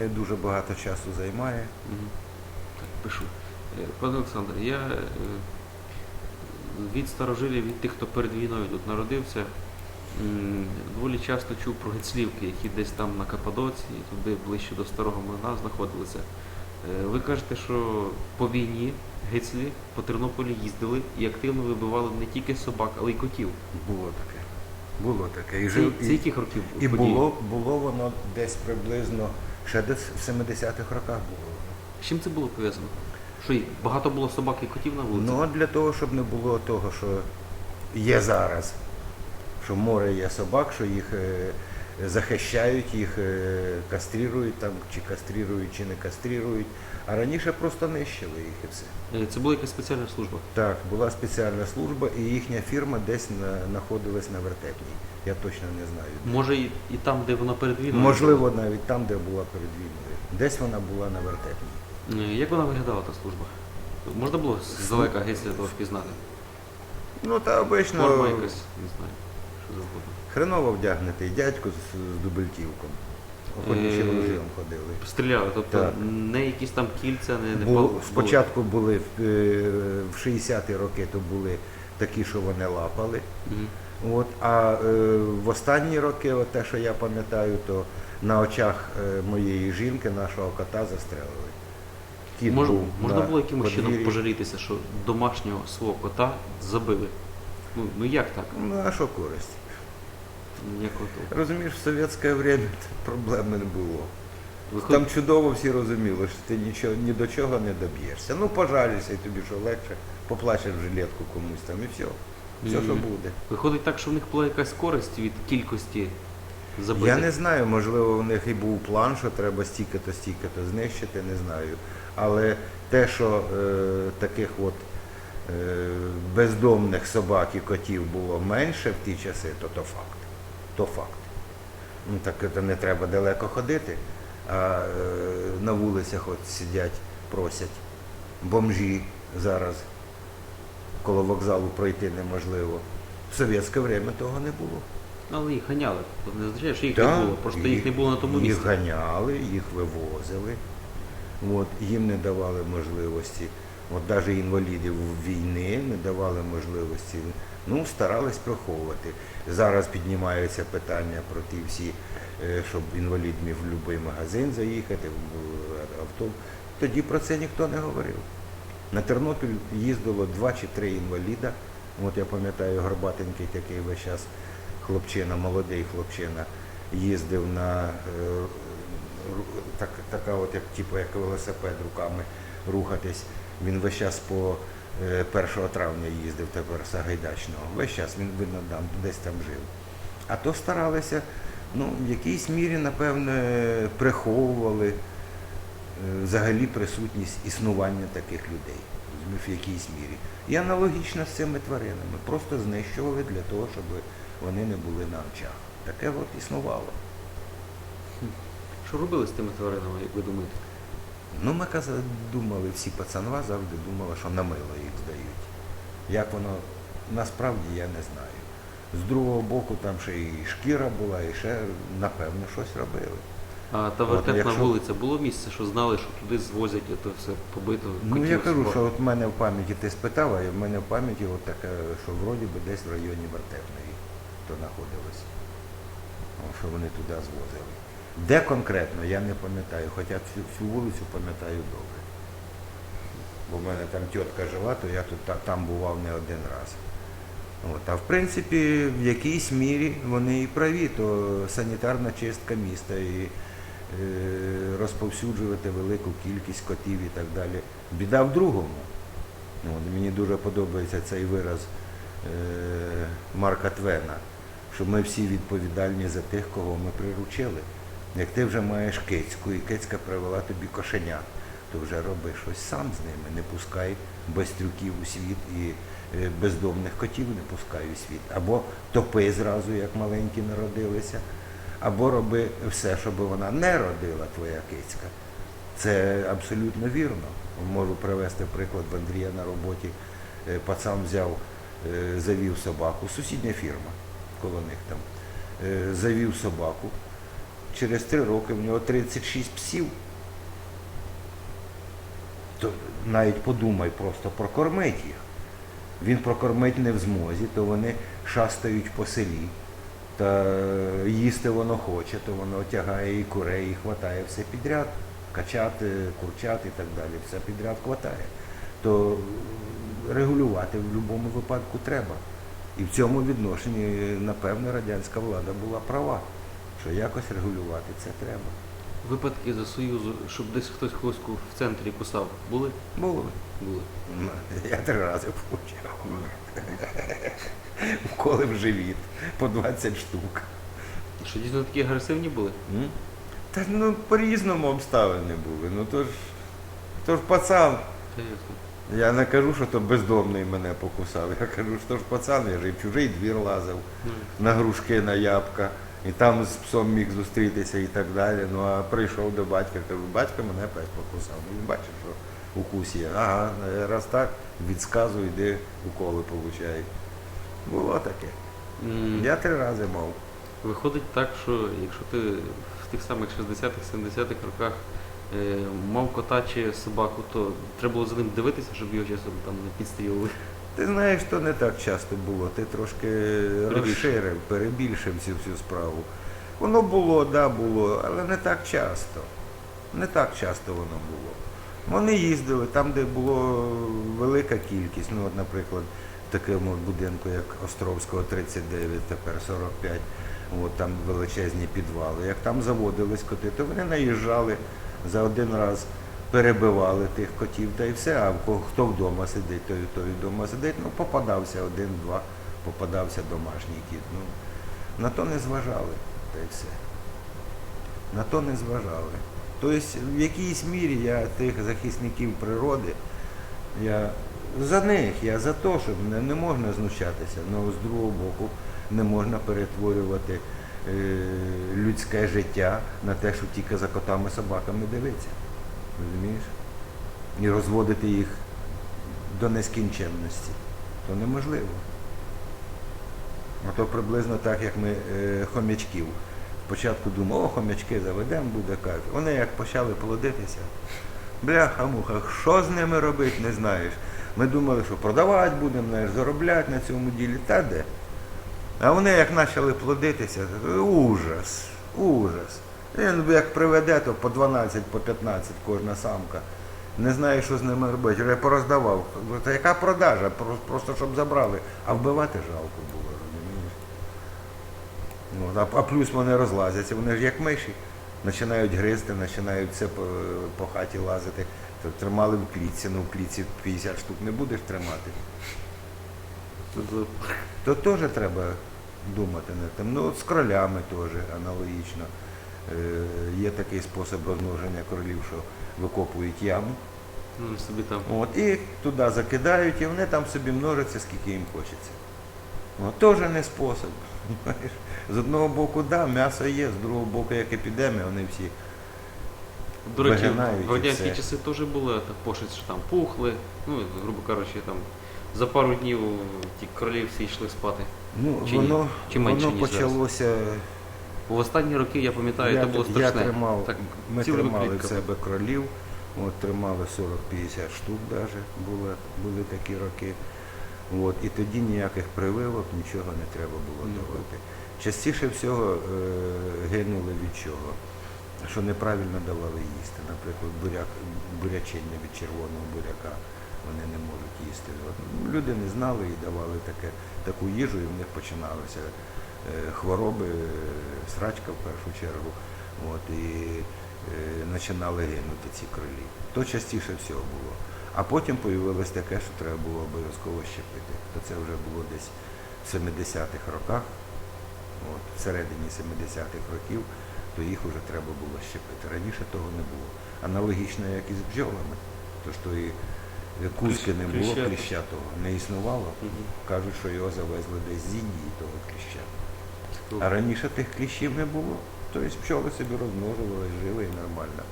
Не дуже багато часу займає. Так, пишу. Е, Пане Олександр, я е, від старожилів, від тих, хто перед війною тут народився, доволі часто чув про гецлівки, які десь там на Каппадоції, туди ближче до старого млина знаходилися. Е, Ви кажете, що по війні гецлі по Тернополі їздили і активно вибивали не тільки собак, але й котів. Було таке. Було таке. І, Це, жив, це і, яких років і було, було воно десь приблизно ще десь в 70-х роках було. З чим це було пов'язано? Що багато було собак і котів на вулиці? Ну, для того, щоб не було того, що є зараз, що море є собак, що їх е, захищають, їх е, кастрірують там, чи кастрірують, чи не кастрірують. А раніше просто нищили їх і все. Е, Це була якась спеціальна служба. Так, була спеціальна служба, і їхня фірма десь на, знаходилась на вертепній. Я точно не знаю. Може і, і там, де вона перед війною? Можливо, навіть там, де була перед війною. Десь вона була на вертепній. Е, Як вона виглядала та служба? Можна було здалека геть того впізнати? Ну та обично Форма якась, не знаю. Хреново вдягнутий дядько з, з дубельтівком. Охотничим Е, ружьом ходили. Стріляли, тобто Так. не якісь там кільця, не, не Бу- пал- спочатку були в, е, в 60-ті роки, то були такі, що вони лапали. Мгм. От, а е, в останні роки, от те, що я пам'ятаю, то на очах е, моєї жінки нашого кота застрелили. Кіт Мож, був можна на було якимось чином подвір'ї. пожалітися, що домашнього свого кота забили? Ну, ну як так? Ну, а що користь? Ніякого. Розумієш, в совєтське время проблем не було. Виход- Там чудово всі розуміли, що ти нічого, ні до чого не доб'єшся. Ну, пожалійся, і тобі що легше, поплачеш в жилетку комусь там і все. Все, що буде. Виходить так, що в них була якась користь від кількості забитих. Я не знаю, можливо, в них і був план, що треба стільки-то, стільки-то знищити, не знаю. Але те, що е, таких от бездомних собак і котів було менше в ті часи, то то факт. То факт. Ну так це не треба далеко ходити, а е, на вулицях от сидять, просять. Бомжі зараз коло вокзалу пройти неможливо. В совєтське время того не було. Але їх ганяли. Не означає, що їх Так, не було. Просто їх, не було на тому місці. їх ганяли, їх вивозили. От, їм не давали можливості, от навіть інвалідів війни не давали можливості. Ну, старались приховувати. Зараз піднімаються питання про ті всі, е, щоб інвалід міг в будь-який магазин заїхати, в авто. Тоді про це ніхто не говорив. На Тернопіль їздило два чи три інваліда. От я пам'ятаю, горбатенький такий весь час хлопчина, молодий хлопчина, їздив на е, так, така от як, типу, як велосипед руками рухатись. Він весь час по е, 1 травня їздив тепер Сагайдачного. Весь час він видно там, десь там жив. А то старалися, ну, в якійсь мірі, напевне, приховували е, взагалі присутність існування таких людей. В якійсь мірі. І аналогічно з цими тваринами. Просто знищували для того, щоб вони не були на очах. Таке от існувало. Що робили з тими тваринами, як ви думаєте? Ну, ми казали, думали, всі пацанва завжди думали, що на мило їх здають. Як воно насправді я не знаю. З другого боку там ще і шкіра була, і ще, напевно, щось робили. А та вертепна якщо- вулиця було місце, що знали, що туди звозять це все побито. Ну я кажу, що от в мене в пам'яті ти спитав, а в мене в пам'яті от таке, що вроді би десь в районі Вертепної то знаходилось. Що вони туди звозили. Де конкретно, я не пам'ятаю, хоча всю, всю вулицю пам'ятаю добре. Бо в мене там тітка жила, то я тут та- там бував не один раз. От, а в принципі, в якійсь мірі вони і праві, то санітарна чистка міста і е, розповсюджувати велику кількість котів і так далі. Біда в другому. От, мені дуже подобається цей вираз е, Марка Твена, що ми всі відповідальні за тих, кого ми приручили. Як ти вже маєш кицьку, і кицька привела тобі кошеня, то вже роби щось сам з ними. Не пускай бастрюків у світ і е, бездомних котів не пускай у світ. Або топи зразу, як маленькі народилися, або роби все, щоб вона не родила твоя кицька. Це абсолютно вірно. Можу привести приклад в Андрія на роботі. Е, Пацан взяв, е, завів собаку, сусідня фірма коло них там, завів собаку, через три роки в нього 36 псів. То навіть подумай просто прокормить їх. Він прокормить не в змозі, то вони шастають по селі. Та їсти воно хоче, то воно тягає і курей, і хватає все підряд. Качати, курчат і так далі, все підряд хватає. То регулювати в будь-якому випадку треба. І в цьому відношенні, напевно, радянська влада була права, що якось регулювати це треба. Випадки за Союзу, щоб десь хтось когось в центрі кусав, були? Були. Ну, Я три рази получав. Вколи в живіт по 20 штук. Що дійсно такі агресивні були? М? Та ну по-різному обставини були. Ну то ж, то ж пацан. Та ясно. Я не кажу, що то бездомний мене покусав. Я кажу, що ж пацан, я ж і в чужий двір лазив, Ну, на грушки, на ябка. І там з псом міг зустрітися і так далі. Ну а прийшов до батька, кажу, батько мене пес покусав. Ну він бачив, що укус є. Ага, раз так, від сказу йди, уколи получай. Було таке. м, Я три рази мав. Виходить так, що якщо ти в тих самих 60-х, 70-х роках е, мав кота чи собаку, то треба було за ним дивитися, щоб його часом там не підстрілили. Ти знаєш, то не так часто було. Ти трошки розширив, перебільшив цю всю справу. Воно було, да, було, але не так часто. Не так часто воно було. Вони їздили там, де було велика кількість. Ну, от, наприклад, в такому будинку, як Островського 39, тепер 45, от, там величезні підвали. Як там заводились коти, то вони наїжджали за один раз, перебивали тих котів та й все. А хто вдома сидить, той, той вдома сидить. Ну, попадався один-два, попадався домашній кіт. Ну, на то не зважали, та й все. На то не зважали. Тобто в якійсь мірі я тих захисників природи, я за них, я за те, що не, не можна знущатися, але з другого боку не можна перетворювати е, людське життя на те, що тільки за котами собаками дивиться. Розумієш? І розводити їх до нескінченності. То неможливо. А то приблизно так, як ми е, хомячків. Спочатку думав, о, хомячки заведемо, буде кайф. Вони як почали плодитися, бляха муха, що з ними робити, не знаєш. Ми думали, що продавати будемо, знаєш, заробляти на цьому ділі, та де. А вони як почали плодитися, ужас, ужас. Він як приведе, то по 12, по 15 кожна самка. Не знає, що з ними робити. Вже пороздавав. Та яка продажа? Просто щоб забрали. А вбивати жалко було, розумієш? Ну, а, плюс вони розлазяться, вони ж як миші. Починають гризти, починають все по, по хаті лазити. То тримали в клітці, ну в клітці 50 штук не будеш тримати. То теж треба думати над тим. Ну, от з кролями теж аналогічно. Е, є такий спосіб розмноження кролів, що викопують яму, ну, собі там. от, і туди закидають, і вони там собі множаться, скільки їм хочеться. От, теж не спосіб. З одного боку, да, м'ясо є, з другого боку, як епідемія, вони всі. До речі, в радянські часи теж була пошесть, що там пухли. Ну, грубо кажучи, там за пару днів ті кролі всі йшли спати. Ну, Чи ні? воно, Чи менше, воно ніж зараз? В останні роки, я пам'ятаю, це було я тримав, Так, ми тримали в себе кролів, от, тримали 40-50 штук даже, були, були такі роки. От, і тоді ніяких прививок, нічого не треба було давати. Частіше всього е, гинули від чого? Що неправильно давали їсти. Наприклад, буряк, бурячення від червоного буряка вони не можуть їсти. От, люди не знали і давали таке, таку їжу, і в них починалися е, хвороби, е, срачка в першу чергу. От, і е, починали гинути ці кролі. То частіше всього було. А потім з'явилось таке, що треба було обов'язково щепити. То це вже було десь в 70-х роках, от, в середині 70-х років, то їх вже треба було щепити. Раніше того не було. Аналогічно, як і з бджолами. Тож то і кузки не було, кліща того не існувало. Кажуть, що його завезли десь з Індії, того кліща. А раніше тих кліщів не було. Тобто пчоли собі розмножували, жили і нормально.